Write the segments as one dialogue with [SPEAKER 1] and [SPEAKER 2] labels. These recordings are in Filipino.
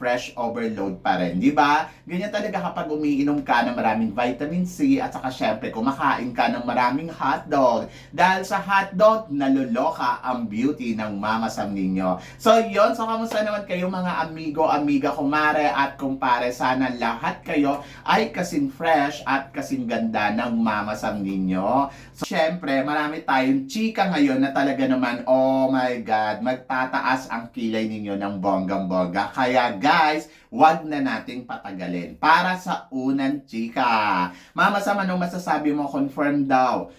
[SPEAKER 1] fresh overload pa rin, di ba? Ganyan talaga kapag umiinom ka ng maraming vitamin C at saka syempre kumakain ka ng maraming hotdog. Dahil sa hotdog, naluloka ang beauty ng mama Sam ninyo. So yon so kamusta naman kayo mga amigo, amiga, kumare at kumpare? Sana lahat kayo ay kasing fresh at kasing ganda ng mama Sam ninyo. So syempre, marami tayong chika ngayon na talaga naman, oh my God, magtataas ang kilay ninyo ng bonggang-bongga. Kaya guys, wag na nating patagalin para sa unang chika. Mama Sam, anong masasabi mo? Confirm daw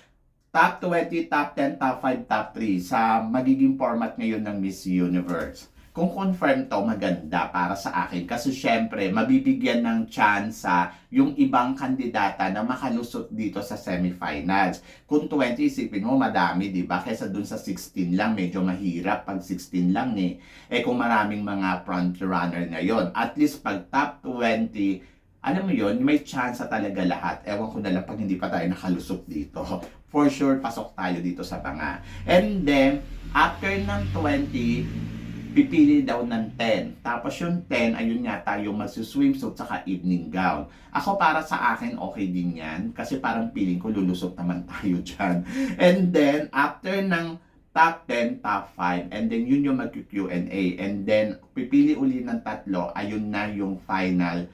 [SPEAKER 1] top 20, top 10, top 5, top 3 sa magiging format ngayon ng Miss Universe. Kung confirm to, maganda para sa akin. Kasi syempre, mabibigyan ng chance yung ibang kandidata na makalusot dito sa semifinals. Kung 20, isipin mo, madami, di ba? Kesa dun sa 16 lang, medyo mahirap pag 16 lang eh. Eh kung maraming mga front runner ngayon, at least pag top 20, alam mo yon may chance talaga lahat. Ewan ko na lang pag hindi pa tayo nakalusot dito. For sure, pasok tayo dito sa banga. And then, after ng 20, pipili daw ng 10. Tapos yung 10, ayun nga tayo magsuswimsuit saka evening gown. Ako para sa akin, okay din yan. Kasi parang feeling ko lulusot naman tayo dyan. And then, after ng top 10, top 5, and then yun yung mag-Q&A. And then, pipili uli ng tatlo, ayun na yung final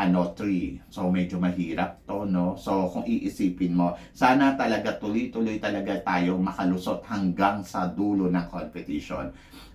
[SPEAKER 1] ano, 3. So, medyo mahirap to, no? So, kung iisipin mo, sana talaga tuloy-tuloy talaga tayo makalusot hanggang sa dulo ng competition.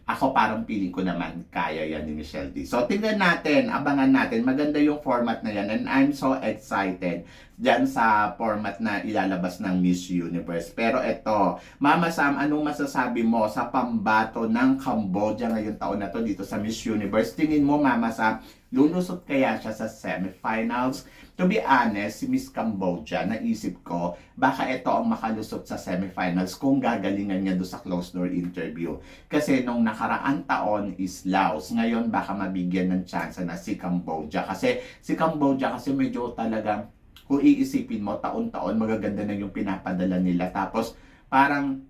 [SPEAKER 1] Ako parang feeling ko naman kaya yan ni Michelle D. So, tingnan natin, abangan natin. Maganda yung format na yan and I'm so excited dyan sa format na ilalabas ng Miss Universe. Pero eto, Mama Sam, anong masasabi mo sa pambato ng Cambodia ngayong taon na to dito sa Miss Universe? Tingin mo, Mama Sam, lulusot kaya siya sa semifinals? To be honest, si Miss Cambodia, naisip ko, baka ito ang makalusot sa semifinals kung gagalingan niya doon sa closed door interview. Kasi nung nakaraan taon is Laos. Ngayon, baka mabigyan ng chance na si Cambodia. Kasi si Cambodia kasi medyo talagang kung iisipin mo, taon-taon magaganda na yung pinapadala nila. Tapos, parang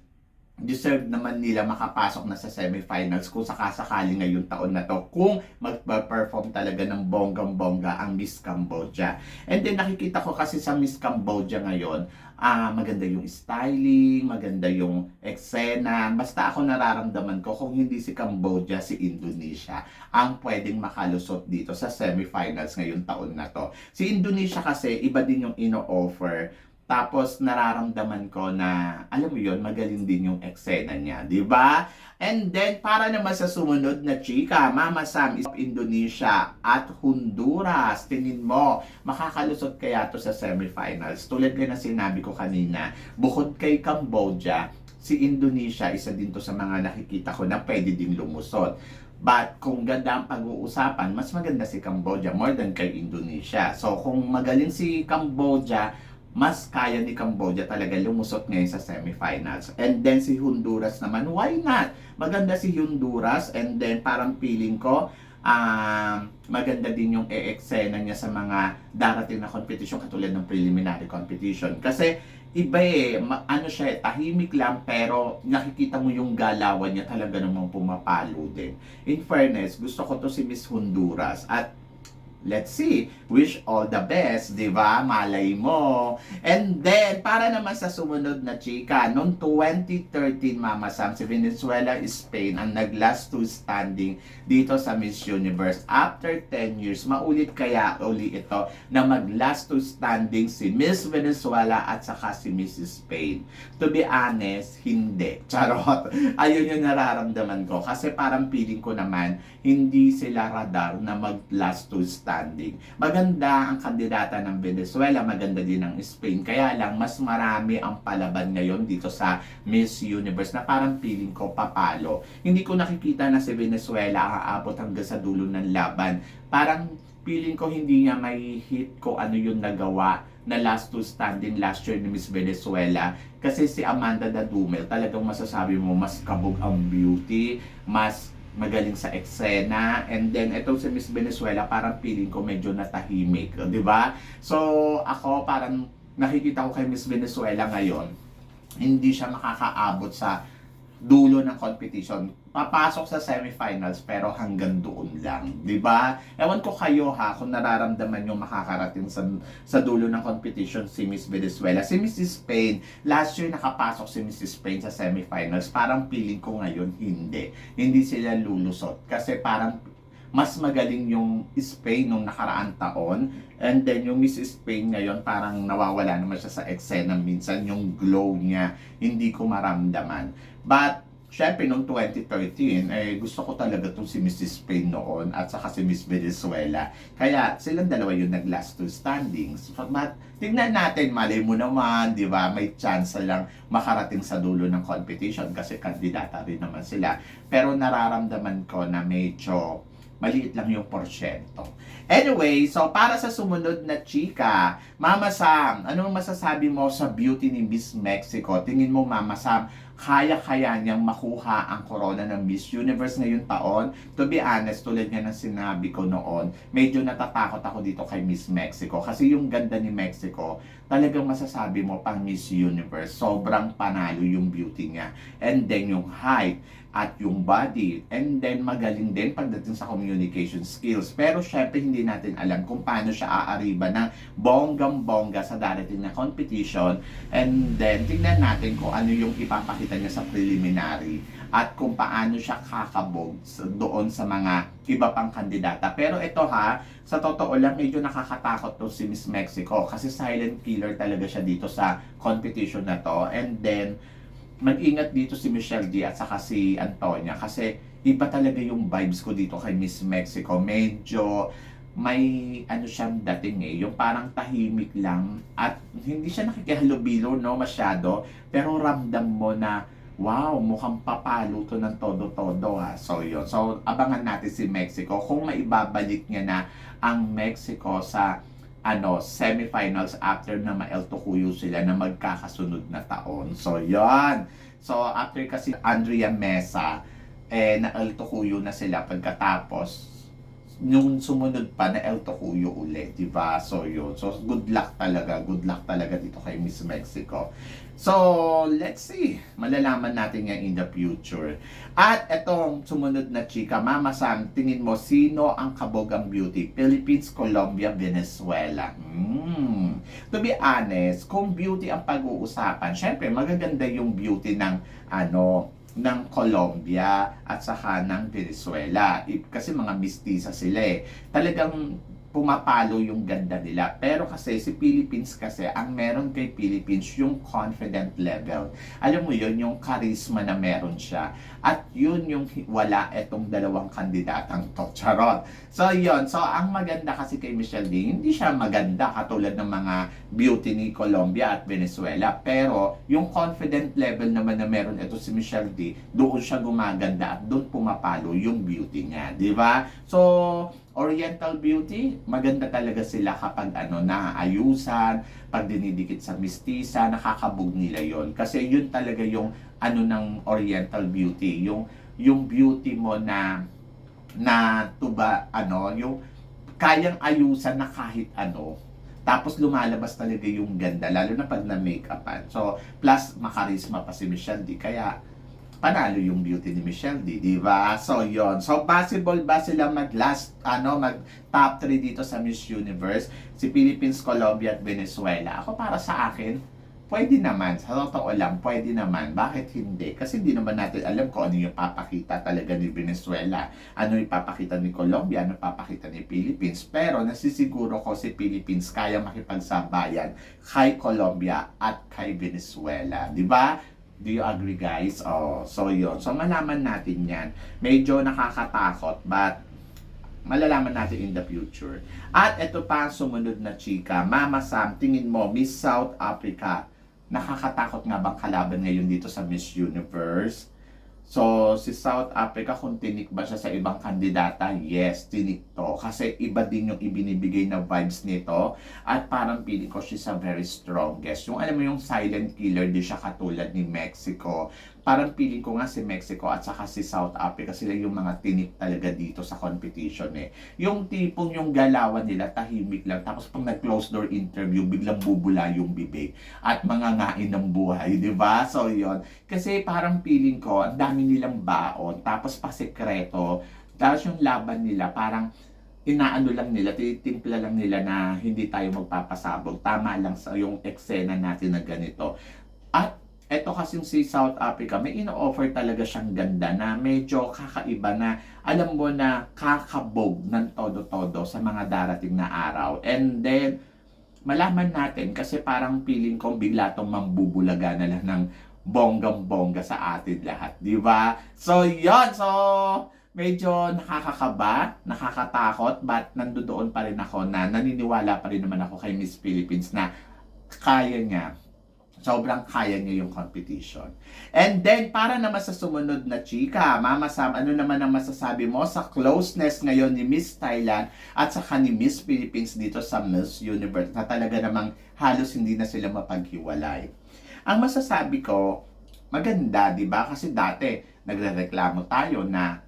[SPEAKER 1] deserve naman nila makapasok na sa semifinals kung sakasakali ngayong taon na to kung magpa-perform talaga ng bonggang-bongga ang Miss Cambodia. And then nakikita ko kasi sa Miss Cambodia ngayon, ah maganda yung styling, maganda yung eksena. Basta ako nararamdaman ko kung hindi si Cambodia, si Indonesia ang pwedeng makalusot dito sa semifinals ngayong taon na to. Si Indonesia kasi iba din yung ino-offer tapos nararamdaman ko na, alam mo yon magaling din yung eksena niya, di ba? And then, para naman sa sumunod na chika, Mama Sam is Indonesia at Honduras. Tingin mo, makakalusot kaya to sa semifinals? Tulad nga na sinabi ko kanina, bukod kay Cambodia, si Indonesia, isa din to sa mga nakikita ko na pwede din lumusot. But kung ganda ang pag-uusapan, mas maganda si Cambodia more than kay Indonesia. So kung magaling si Cambodia, mas kaya ni Cambodia talaga lumusot ngayon sa semifinals. And then si Honduras naman, why not? Maganda si Honduras and then parang feeling ko um, maganda din yung e-eksena niya sa mga darating na competition katulad ng preliminary competition. Kasi iba eh, ma- ano siya, eh, tahimik lang pero nakikita mo yung galawan niya talaga namang pumapalo din. In fairness, gusto ko to si Miss Honduras at Let's see. Wish all the best, di ba? Malay mo. And then, para naman sa sumunod na chika, noong 2013, Mama Sam, si Venezuela, Spain, ang nag-last two standing dito sa Miss Universe. After 10 years, maulit kaya uli ito na mag-last two standing si Miss Venezuela at saka si Miss Spain. To be honest, hindi. Charot. Ayun yung nararamdaman ko. Kasi parang feeling ko naman, hindi sila radar na mag-last two standing standing. Maganda ang kandidata ng Venezuela, maganda din ang Spain. Kaya lang, mas marami ang palaban ngayon dito sa Miss Universe na parang feeling ko papalo. Hindi ko nakikita na si Venezuela aabot hanggang sa dulo ng laban. Parang feeling ko hindi niya may hit ko ano yung nagawa na last two standing last year ni Miss Venezuela. Kasi si Amanda Dadumel, talagang masasabi mo mas kabog ang beauty, mas magaling sa eksena and then ito si Miss Venezuela parang feeling ko medyo natahimik, 'di ba? So ako parang nakikita ko kay Miss Venezuela ngayon, hindi siya makakaabot sa dulo ng competition. Papasok sa semifinals pero hanggang doon lang, 'di ba? Ewan ko kayo ha kung nararamdaman niyo makakarating sa sa dulo ng competition si Miss Venezuela. Si Miss Spain, last year nakapasok si Miss Spain sa semifinals. Parang feeling ko ngayon hindi. Hindi sila lulusot kasi parang mas magaling yung Spain nung nakaraang taon and then yung Miss Spain ngayon parang nawawala naman siya sa eksena minsan yung glow niya hindi ko maramdaman but syempre nung 2013 eh gusto ko talaga tong si Miss Spain noon at saka si Miss Venezuela kaya silang dalawa yung nag last two standings but tignan natin malay mo naman di ba may chance lang makarating sa dulo ng competition kasi kandidata rin naman sila pero nararamdaman ko na medyo maliit lang yung porsyento. Anyway, so para sa sumunod na chika, Mama Sam, anong masasabi mo sa beauty ni Miss Mexico? Tingin mo, Mama Sam, kaya-kaya niyang makuha ang corona ng Miss Universe ngayong taon? To be honest, tulad nga ng sinabi ko noon, medyo natatakot ako dito kay Miss Mexico. Kasi yung ganda ni Mexico, talagang masasabi mo pang Miss Universe, sobrang panalo yung beauty niya. And then yung height, at yung body. And then magaling din pagdating sa communication skills. Pero syempre hindi natin alam kung paano siya aariba ng bonggang-bongga sa darating na competition. And then tingnan natin kung ano yung ipapakita niya sa preliminary at kung paano siya kakabog doon sa mga iba pang kandidata. Pero ito ha, sa totoo lang medyo nakakatakot to si Miss Mexico kasi silent killer talaga siya dito sa competition na to. And then mag-ingat dito si Michelle D at saka si Antonia kasi iba talaga yung vibes ko dito kay Miss Mexico. Medyo may ano siyang dating eh, yung parang tahimik lang at hindi siya nakikihalubilo no masyado pero ramdam mo na wow, mukhang papalo to ng todo-todo ha. So yun. So abangan natin si Mexico kung maibabalik niya na ang Mexico sa ano, semifinals after na ma-El Tocuyo sila na magkakasunod na taon. So, yon So, after kasi Andrea Mesa, eh, na El Tocuyo na sila pagkatapos, yung sumunod pa na El Tocuyo ulit, di ba? So, yun. So, good luck talaga. Good luck talaga dito kay Miss Mexico. So, let's see. Malalaman natin yan in the future. At etong sumunod na chika, Mama Sam, tingin mo, sino ang kabogang beauty? Philippines, Colombia, Venezuela. Mm. To be honest, kung beauty ang pag-uusapan, syempre magaganda yung beauty ng ano, ng Colombia at saka ng Venezuela. Kasi mga mistisa sila eh. Talagang pumapalo yung ganda nila. Pero kasi si Philippines kasi, ang meron kay Philippines yung confident level. Alam mo yun, yung charisma na meron siya. At yun yung wala etong dalawang kandidatang to. Charot. So yun, so ang maganda kasi kay Michelle D, hindi siya maganda katulad ng mga beauty ni Colombia at Venezuela. Pero yung confident level naman na meron ito si Michelle D, doon siya gumaganda at doon pumapalo yung beauty niya. Di ba? So, Oriental Beauty, maganda talaga sila kapag ano, naaayusan, pag dinidikit sa mistisa, nakakabog nila yon Kasi yun talaga yung ano ng Oriental Beauty, yung yung beauty mo na na tuba ano, yung kayang ayusan na kahit ano. Tapos lumalabas talaga yung ganda, lalo na pag na-makeupan. So, plus makarisma pa si Michelle D. Kaya, panalo yung beauty ni Michelle D, di ba? So, yon So, possible ba sila mag-last, ano, mag-top 3 dito sa Miss Universe? Si Philippines, Colombia at Venezuela. Ako para sa akin, pwede naman. Sa totoo lang, pwede naman. Bakit hindi? Kasi hindi naman natin alam kung ano yung papakita talaga ni Venezuela. Ano yung papakita ni Colombia, ano papakita ni Philippines. Pero nasisiguro ko si Philippines kaya makipagsabayan kay Colombia at kay Venezuela. Di ba? Do you agree guys? Oh, so yun. So malaman natin yan. Medyo nakakatakot but malalaman natin in the future. At ito pa ang sumunod na chika. Mama Sam, tingin mo, Miss South Africa, nakakatakot nga bang kalaban ngayon dito sa Miss Universe? So, si South Africa, kung tinik ba siya sa ibang kandidata? Yes, tinik to. Kasi iba din yung ibinibigay na vibes nito. At parang feeling ko she's a very strongest. Yung alam mo yung silent killer, di siya katulad ni Mexico. Parang feeling ko nga si Mexico at saka si South Africa, sila yung mga tinik talaga dito sa competition eh. Yung tipong yung galawan nila, tahimik lang. Tapos pag nag-close door interview, biglang bubula yung bibig. At mga ngain ng buhay, di ba? So, yon Kasi parang feeling ko, ang dami nilang baon, tapos pa sekreto, tapos yung laban nila, parang inaano lang nila, titimpla lang nila na hindi tayo magpapasabog. Tama lang sa yung eksena natin na ganito. At eto kasing si South Africa, may ino-offer talaga siyang ganda na medyo kakaiba na alam mo na kakabog ng todo-todo sa mga darating na araw. And then, malaman natin kasi parang feeling ko bigla tong mambubulaga na lang ng bonggang-bongga sa atin lahat, di ba? So, yon So, medyo nakakakaba, nakakatakot, but nandoon pa rin ako na naniniwala pa rin naman ako kay Miss Philippines na kaya niya sobrang kaya niya yung competition. And then, para naman sa sumunod na chika, Mama Sam, ano naman ang masasabi mo sa closeness ngayon ni Miss Thailand at saka ni Miss Philippines dito sa Miss Universe na talaga namang halos hindi na sila mapaghiwalay. Ang masasabi ko, maganda, di ba? Kasi dati, nagre-reklamo tayo na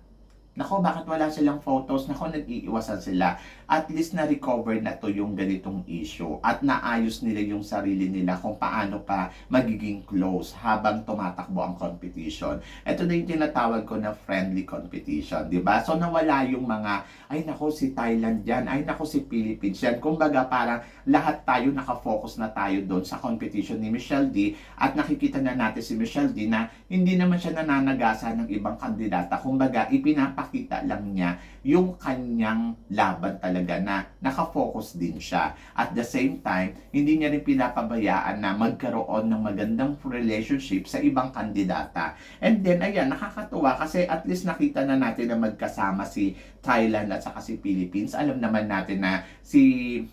[SPEAKER 1] Nako, bakit wala silang photos? Nako, nag-iiwasan sila. At least na-recover na to yung ganitong issue. At naayos nila yung sarili nila kung paano pa magiging close habang tumatakbo ang competition. Ito na yung tinatawag ko na friendly competition, di ba? So, nawala yung mga, ay nako, si Thailand yan, ay nako, si Philippines yan. Kumbaga, parang lahat tayo nakafocus na tayo doon sa competition ni Michelle D. At nakikita na natin si Michelle D na hindi naman siya nananagasa ng ibang kandidata. Kumbaga, ipinapakita lang niya yung kanyang laban talaga na nakafocus din siya. At the same time, hindi niya rin pinapabayaan na magkaroon ng magandang relationship sa ibang kandidata. And then, ayan, nakakatuwa kasi at least nakita na natin na magkasama si Thailand at saka si Philippines. Alam naman natin na si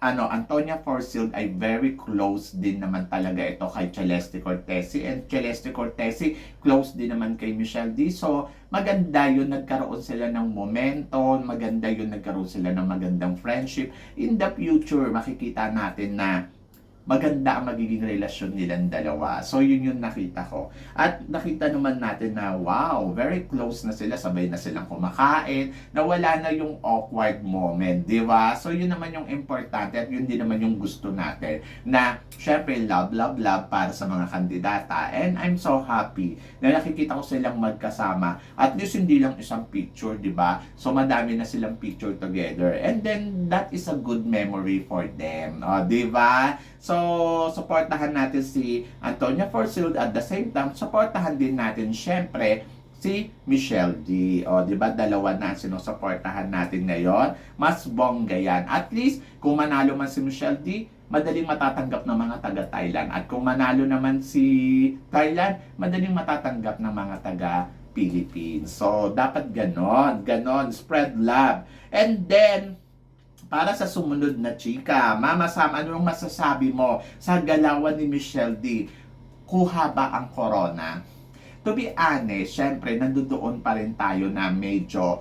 [SPEAKER 1] ano, Antonia Forsyth ay very close din naman talaga ito kay Celeste Cortesi and Celeste Cortesi close din naman kay Michelle D. So, maganda yun, nagkaroon sila ng momentum, maganda yun, nagkaroon sila ng magandang friendship. In the future, makikita natin na maganda ang magiging relasyon nilang dalawa. So, yun yung nakita ko. At nakita naman natin na, wow, very close na sila, sabay na silang kumakain, na wala na yung awkward moment, di ba? So, yun naman yung importante at yun din naman yung gusto natin, na syempre, love, love, love para sa mga kandidata. And I'm so happy na nakikita ko silang magkasama. At least hindi lang isang picture, di ba? So, madami na silang picture together. And then, that is a good memory for them. O, di ba? So, supportahan natin si Antonia Forsyth at the same time, supportahan din natin syempre si Michelle D. O, di ba? Dalawa na sinusuportahan natin ngayon. Mas bongga yan. At least, kung manalo man si Michelle D, madaling matatanggap ng mga taga-Thailand. At kung manalo naman si Thailand, madaling matatanggap ng mga taga-Philippines. So, dapat ganon. Ganon. Spread love. And then, para sa sumunod na chika, Mama Sam, anong masasabi mo sa galawan ni Michelle D? Kuha ba ang corona? To be honest, syempre, nandoon pa rin tayo na medyo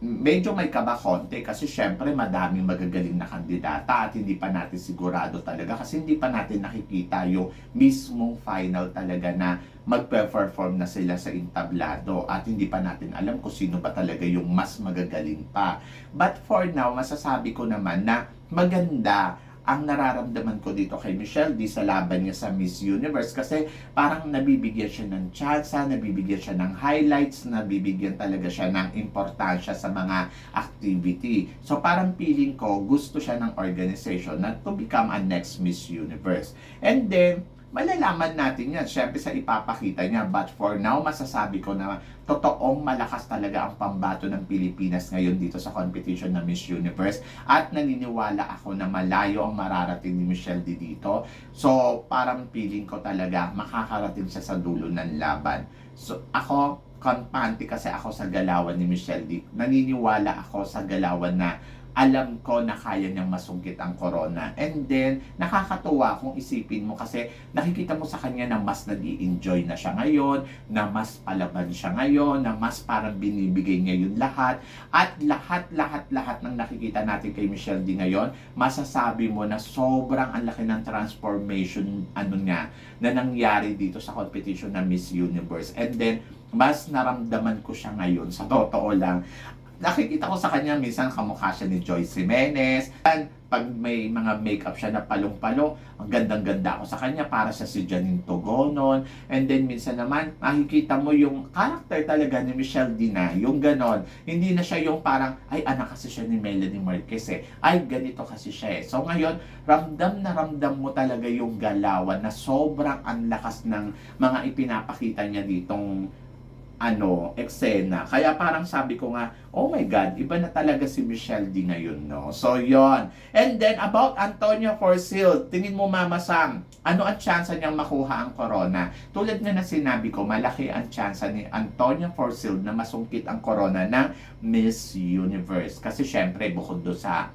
[SPEAKER 1] medyo may kaba konti kasi syempre madaming magagaling na kandidata at hindi pa natin sigurado talaga kasi hindi pa natin nakikita yung mismong final talaga na magpe-perform na sila sa intablado at hindi pa natin alam kung sino ba talaga yung mas magagaling pa. But for now, masasabi ko naman na maganda ang nararamdaman ko dito kay Michelle D sa laban niya sa Miss Universe kasi parang nabibigyan siya ng chance, nabibigyan siya ng highlights, nabibigyan talaga siya ng importansya sa mga activity. So parang feeling ko gusto siya ng organization na to become a next Miss Universe. And then, malalaman natin yan, syempre sa ipapakita niya. But for now, masasabi ko na totoong malakas talaga ang pambato ng Pilipinas ngayon dito sa competition ng Miss Universe. At naniniwala ako na malayo ang mararating ni Michelle D dito. So, parang feeling ko talaga makakarating siya sa dulo ng laban. So, ako, kampante kasi ako sa galawan ni Michelle D. Naniniwala ako sa galawan na alam ko na kaya niyang masungkit ang corona. And then, nakakatuwa kung isipin mo kasi nakikita mo sa kanya na mas nag enjoy na siya ngayon, na mas palaban siya ngayon, na mas parang binibigay niya yung lahat. At lahat, lahat, lahat ng nakikita natin kay Michelle D ngayon, masasabi mo na sobrang ang laki ng transformation ano niya na nangyari dito sa competition na Miss Universe. And then, mas naramdaman ko siya ngayon sa totoo lang nakikita ko sa kanya minsan kamukha siya ni Joyce Jimenez. And pag may mga makeup siya na palong-palo, ang gandang-ganda ako sa kanya para siya si Janine Togonon. And then minsan naman, makikita mo yung character talaga ni Michelle Dina, yung ganon. Hindi na siya yung parang, ay anak kasi siya ni Melanie Marquez eh. Ay ganito kasi siya eh. So ngayon, ramdam na ramdam mo talaga yung galawan na sobrang ang lakas ng mga ipinapakita niya ditong ano, eksena. Kaya parang sabi ko nga, oh my God, iba na talaga si Michelle D ngayon, no? So, yon And then, about Antonio Forsil, tingin mo, Mama Sam, ano ang tsansa niyang makuha ang corona? Tulad nga na sinabi ko, malaki ang tsansa ni Antonio Forsil na masungkit ang corona ng Miss Universe. Kasi syempre, bukod do sa,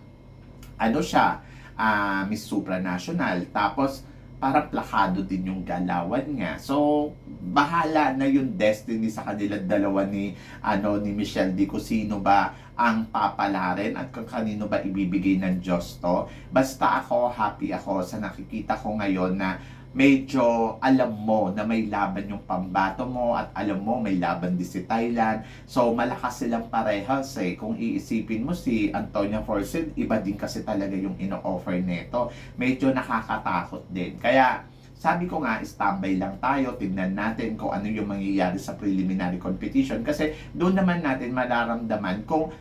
[SPEAKER 1] ano siya, ah, Miss Supranational. Tapos, parang plakado din yung galawan niya. So, bahala na yung destiny sa kanila dalawa ni ano ni Michelle Di kung sino ba ang papalarin at kanino ba ibibigay ng Diyos to. Basta ako, happy ako sa nakikita ko ngayon na medyo alam mo na may laban yung pambato mo at alam mo may laban din si Thailand. So malakas silang parehas eh. Kung iisipin mo si Antonia Forsyth, iba din kasi talaga yung ino-offer nito. Medyo nakakatakot din. Kaya sabi ko nga, standby lang tayo, tignan natin kung ano yung mangyayari sa preliminary competition kasi doon naman natin mararamdaman kung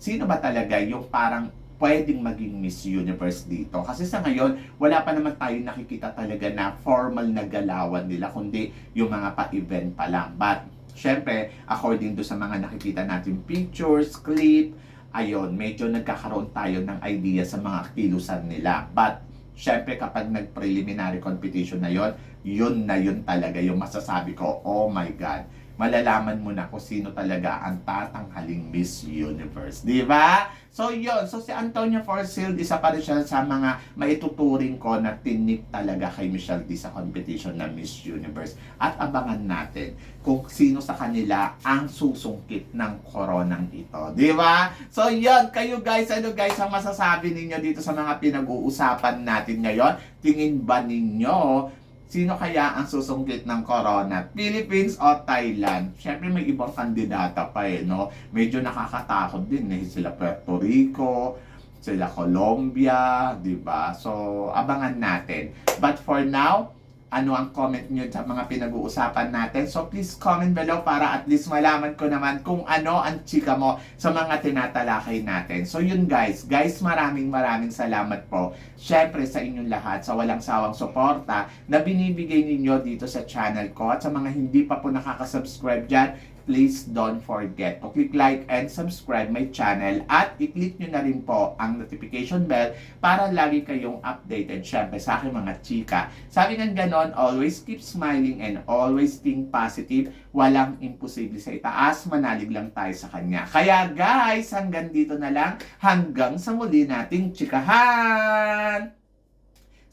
[SPEAKER 1] sino ba talaga yung parang pwedeng maging Miss Universe dito. Kasi sa ngayon, wala pa naman tayo nakikita talaga na formal na galawan nila, kundi yung mga pa-event pa lang. But, syempre, according do sa mga nakikita natin pictures, clip, ayun, medyo nagkakaroon tayo ng idea sa mga kilusan nila. But, syempre, kapag nag-preliminary competition na yon yun na yun talaga yung masasabi ko, oh my God, malalaman mo na kung sino talaga ang tatanghaling Miss Universe. Di ba? So, yun. So, si Antonio Forsyth, isa pa rin siya sa mga maituturing ko na tinik talaga kay Michelle D sa competition na Miss Universe. At abangan natin kung sino sa kanila ang susungkit ng koronang ito. Di ba? So, yun. Kayo guys, ano guys ang masasabi ninyo dito sa mga pinag-uusapan natin ngayon? Tingin ba ninyo Sino kaya ang susungkit ng corona? Philippines o Thailand? Siyempre may ibang kandidata pa eh, no? Medyo nakakatakot din eh. Sila Puerto Rico, sila Colombia, di ba? So, abangan natin. But for now, ano ang comment nyo sa mga pinag-uusapan natin. So please comment below para at least malaman ko naman kung ano ang chika mo sa mga tinatalakay natin. So yun guys, guys maraming maraming salamat po. Syempre sa inyong lahat sa walang sawang suporta na binibigay ninyo dito sa channel ko at sa mga hindi pa po nakaka-subscribe dyan, please don't forget to click like and subscribe my channel at i-click nyo na rin po ang notification bell para lagi kayong updated syempre sa aking mga chika. Sabi ng ganon, always keep smiling and always think positive. Walang imposible sa itaas, manalig lang tayo sa kanya. Kaya guys, hanggang dito na lang. Hanggang sa muli nating chikahan!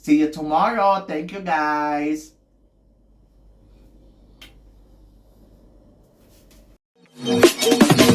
[SPEAKER 1] See you tomorrow. Thank you guys.
[SPEAKER 2] Thank you.